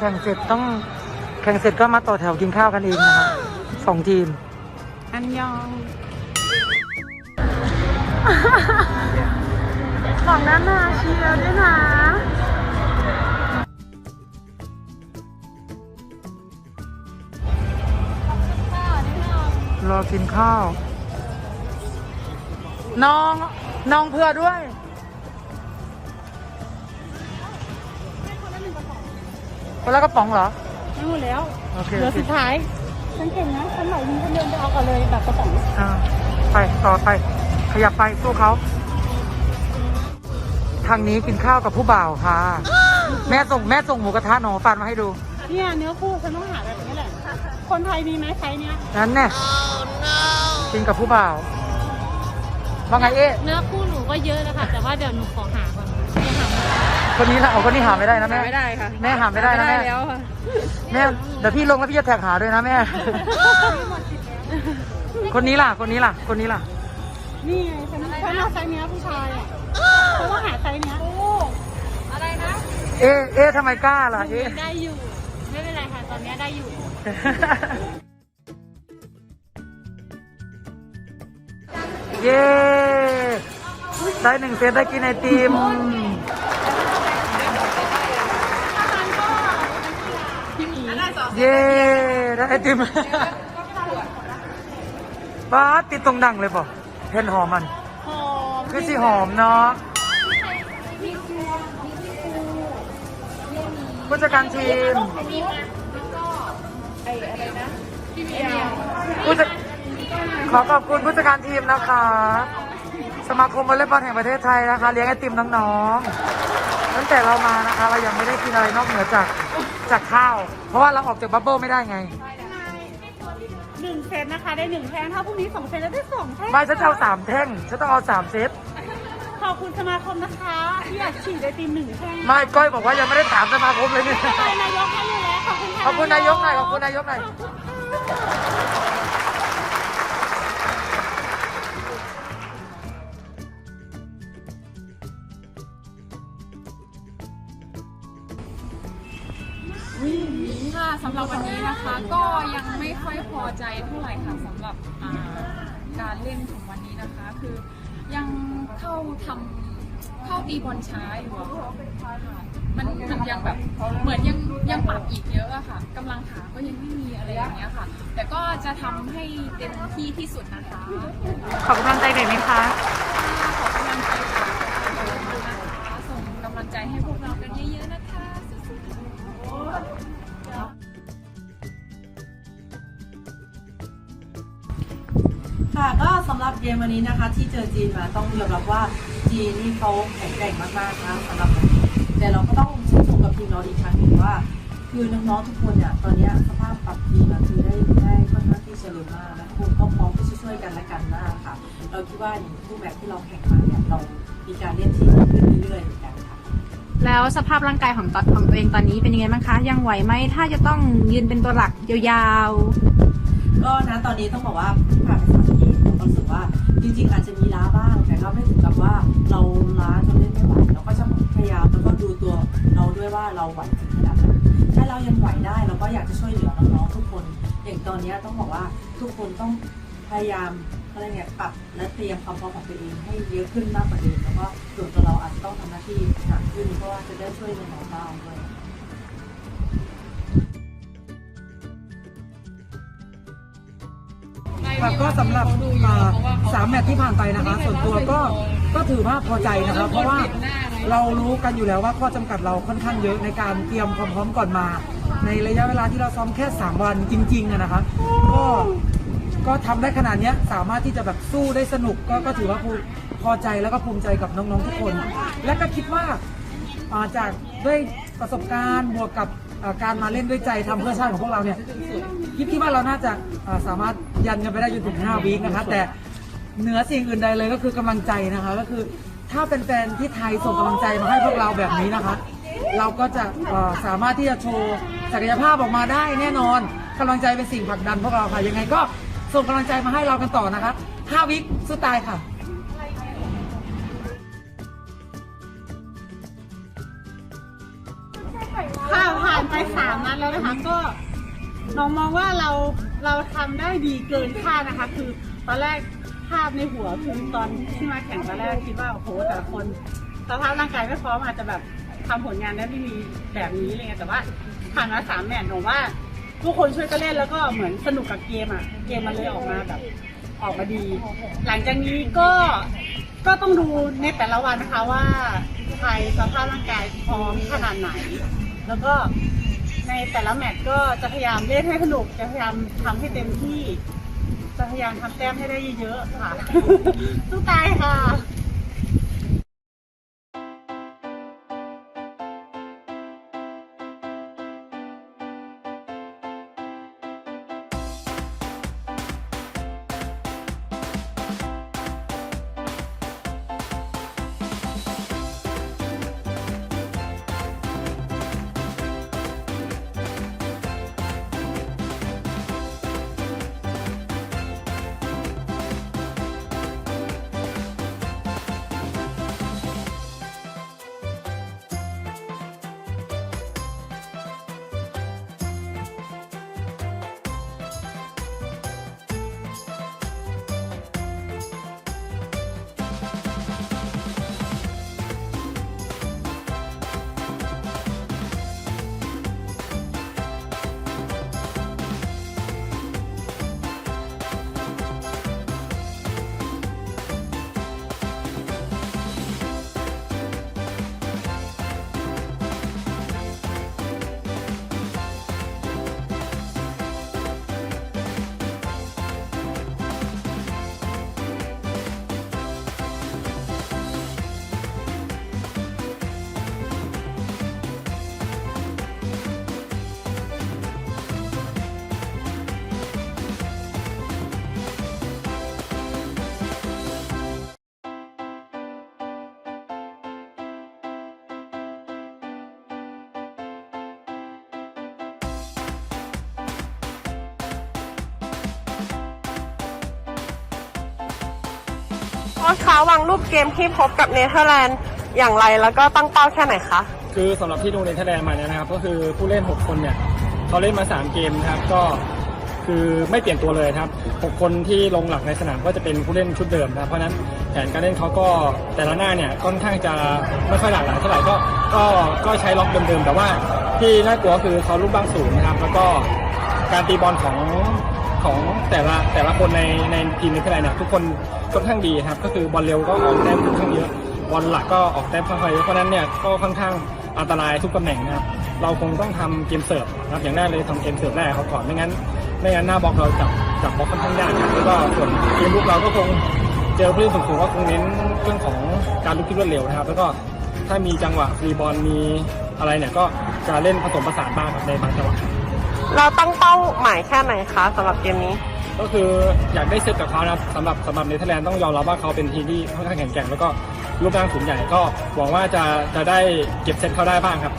ข่งเสร็จต้องแข่งเสร็จก็มาต่อแถวกินข้าวกันเองนะครับสองทีม อันยองฝั่งนั้นน่ะเชียร์ด้วยนะรอกินข้าว น้องน้องเพื่อด้วย คนละกระป๋องเหรอไม่หมดแล้ว โอเคเหลืโออเคสุดท้าย ฉันเก่งนะฉันไหวยิงฉันเดินไปเอาก่อนเลยแบบกระป๋องอ่าไปต่อไป ขยับไปสู้เขาทางนี้กินข้าวกับผู้บ่าวค่ะ แม่ส่งแม่ส่งหมูกระทะหนอฟันมาให้ดูเนี่ยเนื้อคู่ฉันต้องหาแบบนี้แหละ คนไทยมีไหมไซส์เนี้ย นั้นแน่กินกับผู้บ่าวว่าไงเอ๊ะ เนื้อคู่หนูก็เยอะนะคะแต่ว่าเดี๋ยวหนูขอหาก่อนยังหาไม่ได้ คนนี้ละเอาคนนี้หาไม่ได้นะแม่ ไม่ได้ค่ะแม่หาไม่ได้นะแม่แล้วค่ะแม่เดี๋ยวพี่ลงแล้วพี่จะแท็กหาด้วยนะแม่ คนนี้ล่ะ คนนี้ล่ะ คนนี้ล่ะ นี่ไงฉันฉันเอาไซส์เนี้ยผู้ชายอะฉันต้องหาไซส์เนี้ยอะไรนะเอ๊ะเอ๊ะทำไมกล้าล่ะหนูเอ๊ะยังได้อยู่ ไม่เป็นไรค่ะ ตอนนี้ได้อยู่ เย้ ได้หนึ่งเซตได้กินไอติม เย้ได้ไอติมป้าดติดตรงดังเลยป่ะเพนหอมมัน หอมคือสิหอมเนาะผู้จัดการทีมผู้จัดขอขอบคุณผู้จัดการทีมนะคะ สมาคมวอลเลย์บอลแห่งประเทศไทยนะคะ เลี้ยงไอติมน้องๆตั้งแต่เรามานะคะ เรายังไม่ได้กินอะไรนอกเหนือจาก จากข้าว เพราะว่าเราออกจากบับเบิ้ลไม่ได้ไงหนึ่งเซตนะคะได้หนึ่งแท่งถ้าพรุ่งนี้สองเซตแล้วได้สองแท่งไม่ฉันจะเอาสามแท่งฉันต้องเอาสามเซตขอบคุณสมาคมนะคะที่อยากฉีดไอติมหนึ่งแท่งไม่ก้อยบอกว่ายังไม่ได้ถามสมาคมเลยเนี่ยไปนายกให้อยู่แล้วขอบคุณค่ะขอบคุณนายกหน่อยขอบคุณนายกหน่อย ค่ะสำหรับวันนี้นะคะก็ยังไม่ค่อยพอใจเท่าไหร่ค่ะสำหรับอ่าการเล่นของวันนี้นะคะ คือยังเข้าทำเข้าตีบอลช้าอยู่อะค่ะมันมันยังแบบเหมือนยังยังปรับอีกเยอะอะค่ะกำลังขาก็ยังไม่มีอะไรอย่างเงี้ยค่ะ แต่ก็จะทำให้เต็มที่ที่สุดนะคะ ขอกำลังใจหน่อยไหมคะำหรับเกมวันนี้นะคะ ที่เจอจีนมาต้องยอมรับว่าจีนนี่เขาแข็งแกร่งมากๆนะสำหรับวันนี้แต่เราก็ต้องชื่นชมกับทีมเราอีกครั้งหนึ่งว่า คือน้องๆทุกคนเนี่ยตอนเนี้ยสภาพปรับทีมอะคือได้ได้ค่อนข้างที่จะเร็วมากและทุกคนก็พร้อมที่จะช่วยกันและกันมากค่ะ เราคิดว่าอย่างรูปแบบที่เราแข่งมาเนี่ยเรามีการเล่นทีมขึ้นเรื่อยๆเหมือนกันค่ะแล้วสภาพร่างกายของตอนของตัวเองตอนนี้เป็นยังไงบ้างคะ ยังไหวไหมถ้าจะต้องยืนเป็นตัวหลักยาวก็นะตอนนี้ต้องบอกว่าผ่านไปสาม ราก็รู้สึกว่าจริงๆอาจจะมีล้าบ้าง แต่ก็ไม่ถึงกับว่าเราล้าจนเล่นไม่ไหวเราก็จะพยายามแล้วก็ดูตัวเราด้วยว่าเราไหวถึงขนาดไหนถ้าเรายังไหวได้เราก็อยากจะช่วยเหลือน้องๆทุกคน อย่างตอนนี้ต้องบอกว่าทุกคนต้องพยายามอะไรเนี่ยปรับและเตรียมความพร้อมของตัวเองให้เยอะขึ้นมากกว่าเดิมแล้วก็ส่วนตัวเราอาจจะต้องทำหน้าที่หนักขึ้นเพราะว่าจะได้ช่วยน้องๆได้ด้วย ครับก็สำหรับอ่าสามแมตช์ที่ผ่านไปนะคะ ส่วนตัวก็ก็ถือว่าพอใจนะครับ เพราะว่าเรารู้กันอยู่แล้วว่าข้อจำกัดเราค่อนข้างเยอะในการเตรียมความพร้อมก่อนมา ในระยะเวลาที่เราซ้อมแค่ 3 วันจริงๆอะนะคะก็ก็ทำได้ขนาดเนี้ยสามารถที่จะแบบสู้ได้สนุกก็ก็ถือว่าภูพอใจแล้วก็ภูมิใจกับน้องๆทุกคน และก็คิดว่า อ่าจากด้วยประสบการณ์บวกกับ การมาเล่นด้วยใจทำเพื่อชาติของพวกเราเนี่ยคิดที่ว่าเราน่าจะอ่าสามารถยันกันไปได้จนถึง 5 วีคนะคะแต่เหนือสิ่งอื่นใดเลยก็คือกำลังใจนะคะก็คือถ้าเป็นแฟนที่ไทยส่งกำลังใจมาให้พวกเราแบบนี้นะคะ เราก็จะอ่าสามารถที่จะโชว์ศักยภาพออกมาได้แน่นอนกำลังใจเป็นสิ่งผลักดันพวกเราค่ะยังไงก็ส่งกำลังใจมาให้เรากันต่อนะคะ5วิคสุดตายค่ะ ไปสามนัดแล้วนะคะก็น้องมองว่าเราเราทำได้ดีเกินคาดนะคะ คือตอนแรกภาพในหัวคือตอนที่มาแข่งตอนแรกคิดว่าโอ้โหแต่ละคนสภาพร่างกายไม่พร้อมอาจจะแบบทำผลงานได้ไม่มีแบบนี้อะไรเงี้ยแต่ว่าผ่านมาสามแมตช์หนูว่าทุกคนช่วยกันเล่นแล้วก็เหมือนสนุกกับเกมอะเกมมันเลยออกมาแบบออกมาดี หลังจากนี้ก็ก็ต้องดูในแต่ละวันนะคะว่าใครสภาพร่างกายพร้อมขนาดไหน แล้วก็ ในแต่ละแมตช์ก็จะพยายามเล่นให้สนุกจะพยายามทำให้เต็มที่ จะพยายามทำแต้มให้ได้เยอะๆค่ะ สู้ตายค่ะ ค้ชคะวางรูปเกมที่พบกับเนเธอร์แลนด์อย่างไรแล้วก็ตั้งเป้าแค่ไหนคะคือสำหรับที่ดูเนเธอร์แลนด์มาเนี่ยนะครับ ก็คือผู้เล่น 6 คนเนี่ยเขาเล่นมา 3 เกมนะครับก็คือไม่เปลี่ยนตัวเลยครับ 6 คนที่ลงหลักในสนามก็จะเป็นผู้เล่นชุดเดิมนะครับ เพราะฉะนั้นแผนการเล่นเขาก็แต่ละหน้าเนี่ยค่อนข้างจะไม่ค่อยหลากหลายเท่าไหร่ก็ก็ก็ใช้ล็อกเดิมๆ แต่ว่าที่น่ากลัวคือเขาลูกบ้างสูงนะครับ แล้วก็การตีบอลของ ของแต่ละแต่ละคนในในทีมนเธอร์แลนด์เนี่ยทุกคนค่อนข้างดีครับ ก็คือบอลเร็วก็ออกแต้มค่อนข้างเยอะบอลหลักก็ออกแต้มค่อนข้างเยอะเพราะนั้นเนี่ยก็ค่อนข้างอันตรายทุกตำแหน่งนะครับเราคงต้องทำเกมเสิร์ฟนะครับอย่างแรกเลยทำเกมเสิร์ฟแรกเขาก่อนไม่งั้นไม่งั้นหน้าบล็อกเราจับจับบล็อกค่อนข้างยากครับแล้วก็ส่วนเกมลุกเราก็คงเจอผู้เล่นสูงๆก็คงเน้นเรื่องของการลุกที่รวดเร็วนะครับ แล้วก็ถ้ามีจังหวะฟรีบอลมีอะไรเนี่ยก็จะเล่นผสมผสานบ้างครับในบางจังหวะ เราตั้งเป้าหมายแค่ไหนคะสำหรับเกมนี้ ก็คืออยากได้เซตกับเขานะครับสำหรับสำหรับเนเธอร์แลนด์ต้องยอมรับว่าเขาเป็นทีมที่ค่อนข้างแข็งแกร่งแล้วก็รูปร่างสูงใหญ่ก็หวังว่าจะจะได้เก็บเซตเขาได้บ้างครับ